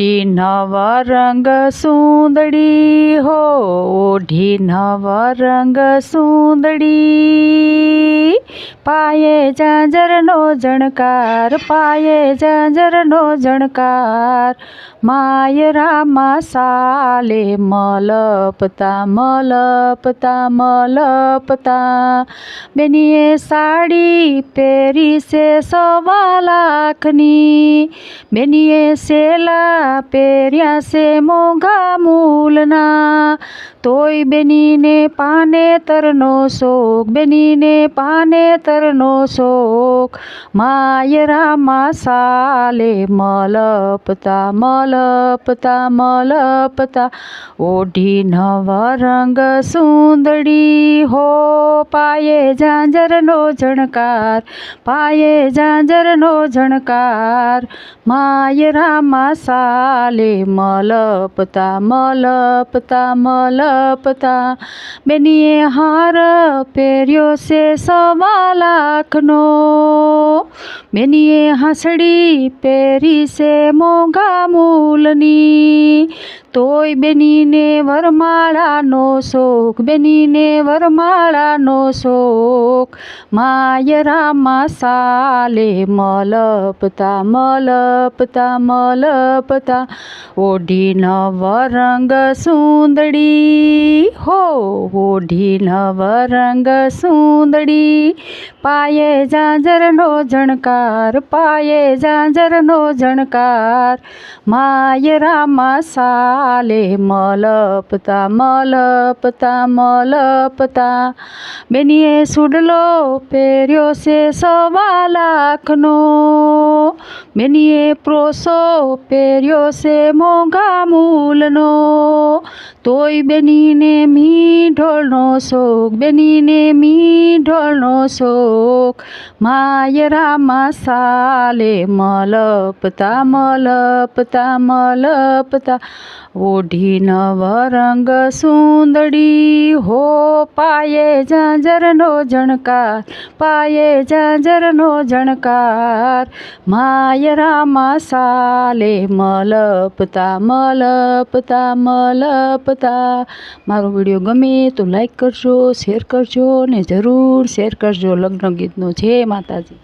ओढ़ी नव रंग सुंदरी हो ओढ़ी नव रंग सुंदरी पाए जाजर नो जनकार पाए जाजर नो जनकार माय रामा साले मलपता मलपता मलपता बनिए साड़ी पेरी से सवा लाखनी बनिए सेला કપડા પહેર્યા છે મોંઘા મૂલના તોય બેનીને પાને તરનો શોખ બેનીને પાને તરનો શોખ માયરામાં સાલે મલપતા મલપતા મલપતા ઓઢી નવ રંગ સુંદડી હો પાયે ઝાંઝરનો ઝણકાર પાયે ઝાંઝરનો ઝણકાર માયરામાં સા ચાલે મલપતા મલપતા મલપતા બેનીએ હાર પહેર્યો છે સવા લાખનો બેનીએ હાંસડી પહેરી છે મોંઘા મૂલની તોય બેનીને વરમાળાનો શોખ બેનીને વરમાળાનો શોખ માયરામાં સાલે મલપતા મલપતા મલપતા ઓઢીન વરંગ સુંદડી હો ઓઢીન વરંગ સુંદડી पाए जांजर नो जणकार पाए जांजर नो जणकार माय रामा साले मलपता मलपता मलपता बेनिए सुडलो पेरियो से सवा लाख नो बेनिए प्रोसो पेरियो से मोगा मूल नो तोय बेनी ने मी ढोलनो शोक बेनी ने मी ढोल સોક માયરા માસાલે મલપતા મલપતા મલપતા ઓઢી નવ રંગ સુંદડી હો પાયે જાંજરનો જણકાર પાયે જાંજરનો જણકાર માયરા માસાલે મલપતા મલપતા મલપતા મારું વિડિયો ગમે તો લાઈક કરજો શેર કરજો અને જરૂર શેર કરજો જો લગ્ન ગીતનું છે માતાજી